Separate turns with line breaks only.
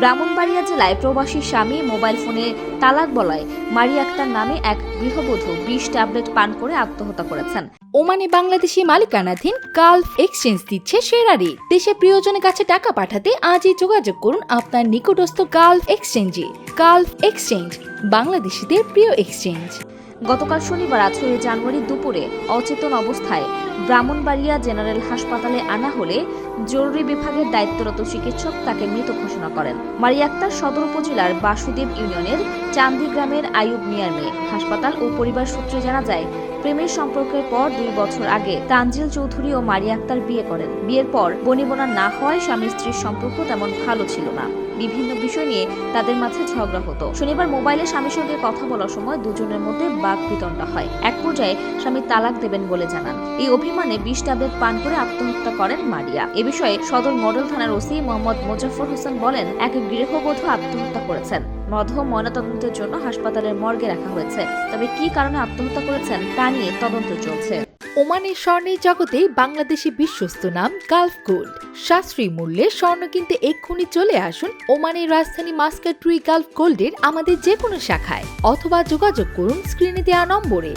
ব্রাহ্মণবাড়িয়া জেলায় প্রবাসী স্বামী মোবাইল ফোনে তালাক বলায়। মারি আক্তার নামে এক গৃহবধূ বিষ ট্যাবলেট পান করে আত্মহত্যা করেছেন।
ওমানে বাংলাদেশি মালিকানাধীন গালফ এক্সচেঞ্জ দিচ্ছে সেরা রেট দেশে প্রিয়জনের কাছে টাকা পাঠাতে আজই যোগাযোগ করুন আপনার নিকটস্থ গালফ এক্সচেঞ্জে। গালফ এক্সচেঞ্জ বাংলাদেশিদের প্রিয় এক্সচেঞ্জ।
গতকাল শনিবার আঠেরোই জানুয়ারি দুপুরে অচেতন অবস্থায় ব্রাহ্মণবাড়িয়া জেনারেল হাসপাতালে আনা হলে জরুরি বিভাগের দায়িত্বরত চিকিৎসক তাকে মৃত ঘোষণা করেন। মারিয়া আক্তার সদর উপজেলার বাসুদেব ইউনিয়নের চান্দি গ্রামের আয়ুব মিয়ার মেয়ে। হাসপাতাল ও পরিবার সূত্রে জানা যায়, প্রেমের সম্পর্কের পর দুই বছর আগে তানজিল চৌধুরী ও মারিয়া আক্তার বিয়ে করেন। বিয়ের পর বনিবনা না হওয়ায় স্বামী স্ত্রীর সম্পর্ক তেমন ভালো ছিল না। বিভিন্ন বিষয় নিয়ে তাদের মাঝে ঝগড়া হতো। শনিবার মোবাইলে স্বামীর সঙ্গে কথা বলার সময় দুজনের মধ্যে বাক বিতণ্ডা হয়। এক পর্যায়ে স্বামী তালাক দেবেন বলে জানান। এই অভিমানে বিষ ট্যাবলেট পান করে আত্মহত্যা করেন মারিয়া। এ বিষয়ে সদর মডেল থানার ওসি মোহাম্মদ মোজাফর হোসেন বলেন, এক গৃহবধূ আত্মহত্যা করেছেন। মধ ময়নাতদন্তের জন্য হাসপাতালের মর্গে রাখা হয়েছে। তবে কি কারণে আত্মহত্যা করেছেন তা নিয়ে তদন্ত চলছে।
ওমানের স্বর্ণের জগতে বাংলাদেশি বিশ্বস্ত নাম গালফ গোল্ড। সাশ্রয়ী মূল্যে স্বর্ণ কিনতে এক্ষুনি চলে আসুন ওমানের রাজধানী মাস্কাট টুই গালফ গোল্ডের আমাদের যে কোনো শাখায়। অথবা যোগাযোগ করুন স্ক্রিনে দেওয়া নম্বরে।